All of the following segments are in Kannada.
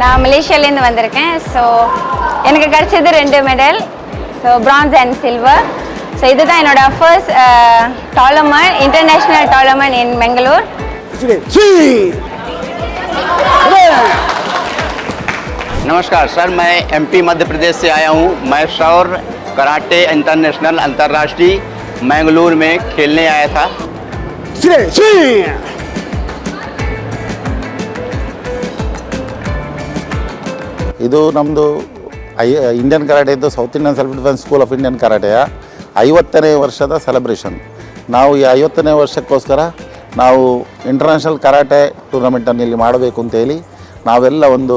நான் மலேசியாலேருந்து வந்திருக்கேன் ஸோ எனக்கு கிடைச்சது ரெண்டு medal so bronze and silver so இதுதான் என்னோட first tournament international tournament in Bangalore नमस्कार सर मैं एमपी मध्य प्रदेश से आया हूँ मैं शौर कराटे इंटरनेशनल अंतर्राष्ट्रीय मैंगलोर में खेलने आया था ಇದು ನಮ್ಮದು ಐ Indian ಕರಾಟೆದ್ದು south Indian self defence school of Indian ಕರಾಟೆಯ ಐವತ್ತನೇ ವರ್ಷದ ಸೆಲೆಬ್ರೇಷನ್ ನಾವು ಈ ಐವತ್ತನೇ ವರ್ಷಕ್ಕೋಸ್ಕರ ನಾವು ಇಂಟರ್ನ್ಯಾಷನಲ್ ಕರಾಟೆ ಟೂರ್ನಮೆಂಟನ್ನು ಇಲ್ಲಿ ಮಾಡಬೇಕು ಅಂತೇಳಿ ನಾವೆಲ್ಲ ಒಂದು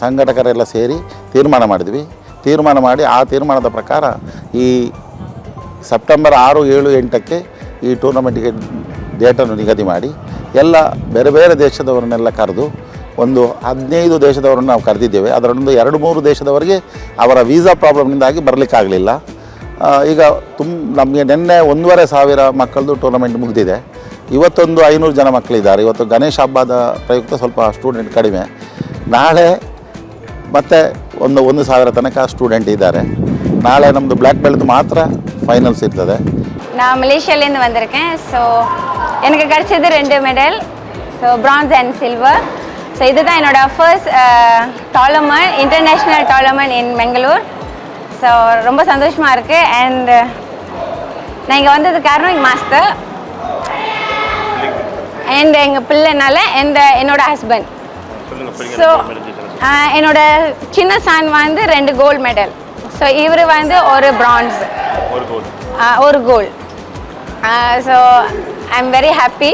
ಸಂಘಟಕರೆಲ್ಲ ಸೇರಿ ತೀರ್ಮಾನ ಮಾಡಿದ್ವಿ. ತೀರ್ಮಾನ ಮಾಡಿ ಆ ತೀರ್ಮಾನದ ಪ್ರಕಾರ ಈ ಸೆಪ್ಟೆಂಬರ್ ಆರು, ಏಳು, ಎಂಟಕ್ಕೆ ಈ ಟೂರ್ನಮೆಂಟಿಗೆ ಡೇಟನ್ನು ನಿಗದಿ ಮಾಡಿ ಎಲ್ಲ ಬೇರೆ ಬೇರೆ ದೇಶದವರನ್ನೆಲ್ಲ ಕರೆದು ಒಂದು ಹದಿನೈದು ದೇಶದವರನ್ನು ನಾವು ಕರೆದಿದ್ದೇವೆ ಅದರೊಂದು ಎರಡು ಮೂರು ದೇಶದವರಿಗೆ ಅವರ ವೀಸಾ ಪ್ರಾಬ್ಲಮ್ನಿಂದಾಗಿ ಬರಲಿಕ್ಕಾಗಲಿಲ್ಲ ಆ, ಈಗ ತುಂಬ ನಮಗೆ ನಿನ್ನೆ ಒಂದೂವರೆ ಸಾವಿರ ಮಕ್ಕಳದು ಟೂರ್ನಮೆಂಟ್ ಮುಗಿದಿದೆ ಇವತ್ತೊಂದು ಐನೂರು ಜನ ಮಕ್ಕಳಿದ್ದಾರೆ ಇವತ್ತು ಗಣೇಶ ಹಬ್ಬದ ಪ್ರಯುಕ್ತ ಸ್ವಲ್ಪ ಸ್ಟೂಡೆಂಟ್ ಕಡಿಮೆ ನಾಳೆ ಮತ್ತು ಒಂದು ಒಂದು ಸಾವಿರ ತನಕ ಸ್ಟೂಡೆಂಟ್ ಇದ್ದಾರೆ ನಾಳೆ ನಮ್ಮದು ಬ್ಲ್ಯಾಕ್ ಬೆಲ್ಟ್ ಮಾತ್ರ ಫೈನಲ್ಸ್ ಇರ್ತದೆ நான் மலேசியாலேருந்து வந்திருக்கேன் ஸோ எனக்கு கிடைச்சது ரெண்டு medal so bronze and silver So இதுதான் என்னோட first tournament international tournament in Bangalore so ரொம்ப சந்தோஷமாக இருக்குது அண்ட் நான் இங்கே வந்தது காரணம் எங்கள் மாஸ்டர் அண்ட் எங்கள் பிள்ளைனால அண்ட் என்னோட ஹஸ்பண்ட் ஸோ என்னோட சின்ன சான் வந்து ரெண்டு கோல்டு மெடல் ஸோ இவர் வந்து ஒரு பிரான்ஸ் ஒரு goal so I am very happy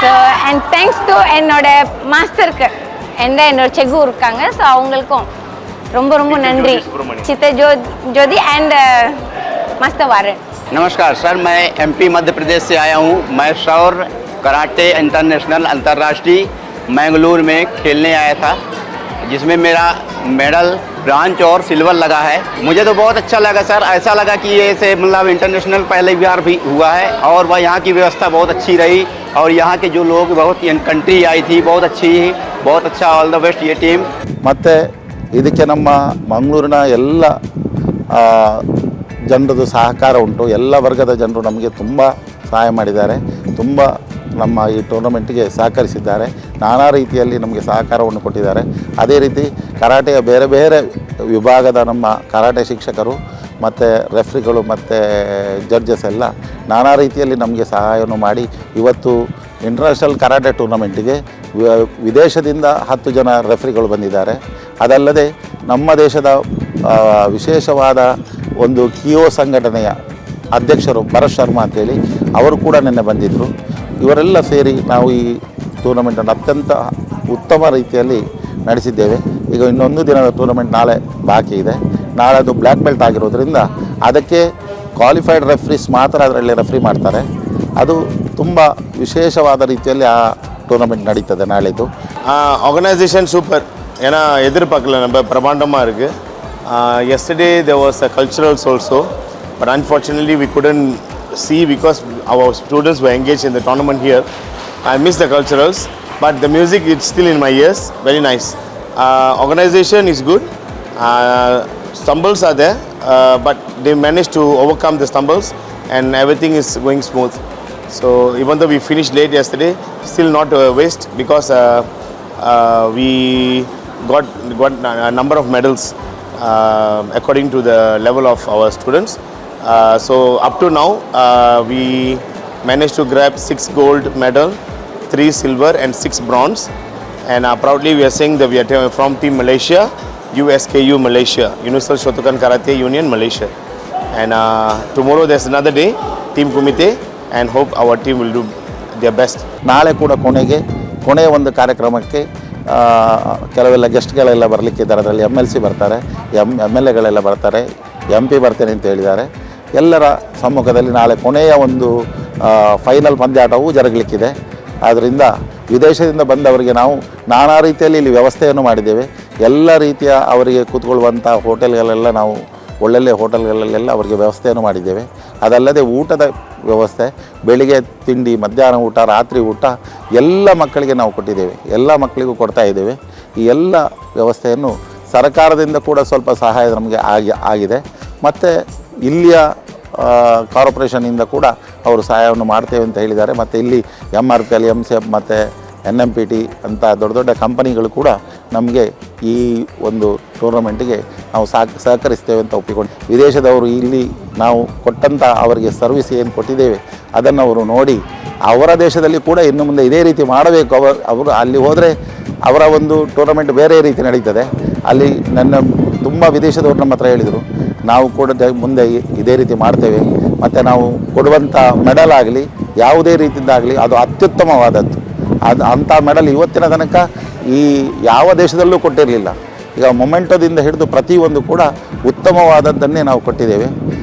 so and thanks to என்னோட மாஸ்டருக்கு எந்த என்னோட செகு இருக்காங்க ஸோ அவங்களுக்கும் ரொம்ப ரொம்ப நன்றி சித்த Joe Jothi and master Warren नमस्कार सर मैं एमपी मध्य प्रदेश से आया हूँ मैं शौर कराटे इंटरनेशनल अंतर्राष्ट्रीय मैंगलोर में खेलने आया था जिसमें मेरा मेडल ब्रांच और सिल्वर लगा है मुझे तो बहुत अच्छा लगा सर ऐसा लगा कि ये से मतलब इंटरनेशनल पहले बार भी हुआ है और वह यहाँ की व्यवस्था बहुत अच्छी रही और यहाँ के जो लोग बहुत कंट्री आई थी बहुत अच्छी बहुत अच्छा ऑल द बेस्ट ये टीम ಮತ್ತು ಇದಕ್ಕೆ ನಮ್ಮ ಮಂಗಳೂರಿನ ಎಲ್ಲ ಆ, ಜನರದು ಸಹಕಾರ ಉಂಟು ಎಲ್ಲ ವರ್ಗದ ಜನರು ನಮಗೆ ತುಂಬ ಸಹಾಯ ಮಾಡಿದ್ದಾರೆ ತುಂಬ ನಮ್ಮ ಈ ಟೂರ್ನಮೆಂಟ್ಗೆ ಸಹಕರಿಸಿದ್ದಾರೆ. ನಾನಾ ರೀತಿಯಲ್ಲಿ ನಮಗೆ ಸಹಕಾರವನ್ನು ಕೊಟ್ಟಿದ್ದಾರೆ. ಅದೇ ರೀತಿ ಕರಾಟೆಯ ಬೇರೆ ಬೇರೆ ವಿಭಾಗದ ನಮ್ಮ ಕರಾಟೆ ಶಿಕ್ಷಕರು ಮತ್ತು ರೆಫ್ರಿಗಳು ಮತ್ತು ಜಡ್ಜಸ್ ಎಲ್ಲ ನಾನಾ ರೀತಿಯಲ್ಲಿ ನಮಗೆ ಸಹಾಯವನ್ನು ಮಾಡಿ ಇವತ್ತು ಇಂಟರ್ನ್ಯಾಷನಲ್ ಕರಾಟೆ ಟೂರ್ನಮೆಂಟಿಗೆ ವಿದೇಶದಿಂದ ಹತ್ತು ಜನ ರೆಫ್ರಿಗಳು ಬಂದಿದ್ದಾರೆ. ಅದಲ್ಲದೆ ನಮ್ಮ ದೇಶದ ವಿಶೇಷವಾದ ಒಂದು ಕಿಯೋ ಸಂಘಟನೆಯ ಅಧ್ಯಕ್ಷರು ಭರತ್ ಶರ್ಮಾ ಅಂತೇಳಿ ಅವರು ಕೂಡ ನಿನ್ನೆ ಬಂದಿದ್ದರು ಇವರೆಲ್ಲ ಸೇರಿ ನಾವು ಈ ಟೂರ್ನಮೆಂಟನ್ನು ಅತ್ಯಂತ ಉತ್ತಮ ರೀತಿಯಲ್ಲಿ ನಡೆಸಿದ್ದೇವೆ ಈಗ ಇನ್ನೊಂದು ದಿನದ ಟೂರ್ನಮೆಂಟ್ ನಾಳೆ ಬಾಕಿ ಇದೆ ನಾಳೆ ಅದು ಬ್ಲ್ಯಾಕ್ ಬೆಲ್ಟ್ ಆಗಿರೋದ್ರಿಂದ ಅದಕ್ಕೆ ಕ್ವಾಲಿಫೈಡ್ ರೆಫ್ರೀಸ್ ಮಾತ್ರ ಅದರಲ್ಲಿ ರೆಫ್ರಿ ಮಾಡ್ತಾರೆ ಅದು ತುಂಬ ವಿಶೇಷವಾದ ರೀತಿಯಲ್ಲಿ ಆ ಟೂರ್ನಮೆಂಟ್ ನಡೀತದೆ ನಾಳೆದು ஆர்கனைசேஷன் சூப்பர் ஏன்னா எதிர்பார்க்கல நம்ம பிரமாண்டமாக இருக்குது yesterday there was a culturals also but unfortunately we couldn't see because our students were engaged in the tournament here. I missed the culturals, but the music is still in my ears. Very nice. Uh, organization is good. Uh, stumbles are there, uh, but they managed to overcome the stumbles, and everything is going smooth. So even though we finished late yesterday, still not a waste because uh, uh, we got got a number of medals uh, according to the level of our students. Uh, so up to now, uh, we managed to grab six gold medal, three silver, and six bronze. And uh, proudly we are saying that we are from Team Malaysia, USKU Malaysia, Universal Shotokan Karate Union Malaysia. And uh, tomorrow there's another day, Team Kumite, and hope our team will do their best. ನಾಳೆ ಕೂಡ ಕೊನೆಗೆ ಕೊನೆಯ ಒಂದು ಕಾರ್ಯಕ್ರಮಕ್ಕೆ ಕೆಲವೆಲ್ಲ ಗೆಸ್ಟ್ಗಳೆಲ್ಲ ಬರಲಿಕ್ಕಿದ್ದಾರೆ ಅದರಲ್ಲಿ ಎಂ ಎಲ್ ಸಿ ಬರ್ತಾರೆ ಎಂ ಎಂ ಎಲ್ ಎಗಳೆಲ್ಲ ಬರ್ತಾರೆ ಎಂ ಪಿ ಬರ್ತೇನೆ ಅಂತ ಹೇಳಿದ್ದಾರೆ ಎಲ್ಲರ ಸಮ್ಮುಖದಲ್ಲಿ ನಾಳೆ ಕೊನೆಯ ಒಂದು ಫೈನಲ್ ಪಂದ್ಯಾಟವು ಜರುಗಲಿಕ್ಕಿದೆ. ಆದ್ದರಿಂದ ವಿದೇಶದಿಂದ ಬಂದವರಿಗೆ ನಾವು ನಾನಾ ರೀತಿಯಲ್ಲಿ ಇಲ್ಲಿ ವ್ಯವಸ್ಥೆಯನ್ನು ಮಾಡಿದ್ದೇವೆ. ಎಲ್ಲ ರೀತಿಯ ಅವರಿಗೆ ಕೂತ್ಕೊಳ್ಳುವಂಥ ಹೋಟೆಲ್ಗಳೆಲ್ಲ ನಾವು, ಒಳ್ಳೊಳ್ಳೆ ಹೋಟೆಲ್ಗಳಲ್ಲೆಲ್ಲ ಅವರಿಗೆ ವ್ಯವಸ್ಥೆಯನ್ನು ಮಾಡಿದ್ದೇವೆ. ಅದಲ್ಲದೆ ಊಟದ ವ್ಯವಸ್ಥೆ, ಬೆಳಿಗ್ಗೆ ತಿಂಡಿ, ಮಧ್ಯಾಹ್ನ ಊಟ, ರಾತ್ರಿ ಊಟ, ಎಲ್ಲ ಮಕ್ಕಳಿಗೆ ನಾವು ಕೊಟ್ಟಿದ್ದೇವೆ. ಎಲ್ಲ ಮಕ್ಕಳಿಗೂ ಕೊಡ್ತಾ ಇದ್ದೇವೆ. ಈ ಎಲ್ಲ ವ್ಯವಸ್ಥೆಯನ್ನು ಸರ್ಕಾರದಿಂದ ಕೂಡ ಸ್ವಲ್ಪ ಸಹಾಯ ನಮಗೆ ಆಗಿ, ಆಗಿದೆ. ಮತ್ತು ಇಲ್ಲಿಯ ಕಾರ್ಪೊರೇಷನಿಂದ ಕೂಡ ಅವರು ಸಹಾಯವನ್ನು ಮಾಡ್ತೇವೆ ಅಂತ ಹೇಳಿದ್ದಾರೆ. ಮತ್ತು ಇಲ್ಲಿ M R P L M C F ಮತ್ತು ಎನ್ ಎಂ ಪಿ ಟಿ ಅಂತ ದೊಡ್ಡ ದೊಡ್ಡ ಕಂಪನಿಗಳು ಕೂಡ ನಮಗೆ ಈ ಒಂದು ಟೂರ್ನಮೆಂಟಿಗೆ ನಾವು ಸಾಕ್ ಸಹಕರಿಸ್ತೇವೆ ಅಂತ ಒಪ್ಪಿಕೊಂಡು, ವಿದೇಶದವರು ಇಲ್ಲಿ ನಾವು ಕೊಟ್ಟಂಥ ಅವರಿಗೆ ಸರ್ವಿಸ್ ಏನು ಕೊಟ್ಟಿದ್ದೇವೆ, ಅದನ್ನು ಅವರು ನೋಡಿ ಅವರ ದೇಶದಲ್ಲಿ ಕೂಡ ಇನ್ನು ಮುಂದೆ ಇದೇ ರೀತಿ ಮಾಡಬೇಕು. ಅವರು ಅವರು ಅಲ್ಲಿ ಹೋದರೆ ಅವರ ಒಂದು ಟೂರ್ನಮೆಂಟ್ ಬೇರೆ ರೀತಿ ನಡೀತದೆ. ಅಲ್ಲಿ ನನ್ನ ತುಂಬ ವಿದೇಶದವರು ನಮ್ಮ ಹತ್ರ ಹೇಳಿದರು. ನಾವು ಕೂಡ ಮುಂದೆ ಇದೇ ರೀತಿ ಮಾಡ್ತೇವೆ. ಮತ್ತು ನಾವು ಕೊಡುವಂಥ ಮೆಡಲ್ ಆಗಲಿ, ಯಾವುದೇ ರೀತಿಯಿಂದಾಗಲಿ ಅದು ಅತ್ಯುತ್ತಮವಾದದ್ದು. ಅದು ಅಂಥ ಮೆಡಲ್ ಇವತ್ತಿನ ತನಕ ಈ ಯಾವ ದೇಶದಲ್ಲೂ ಕೊಟ್ಟಿರಲಿಲ್ಲ. ಈಗ ಮೊಮೆಂಟೋದಿಂದ ಹಿಡಿದು ಪ್ರತಿಯೊಂದು ಕೂಡ ಉತ್ತಮವಾದದ್ದನ್ನೇ ನಾವು ಕೊಟ್ಟಿದ್ದೇವೆ.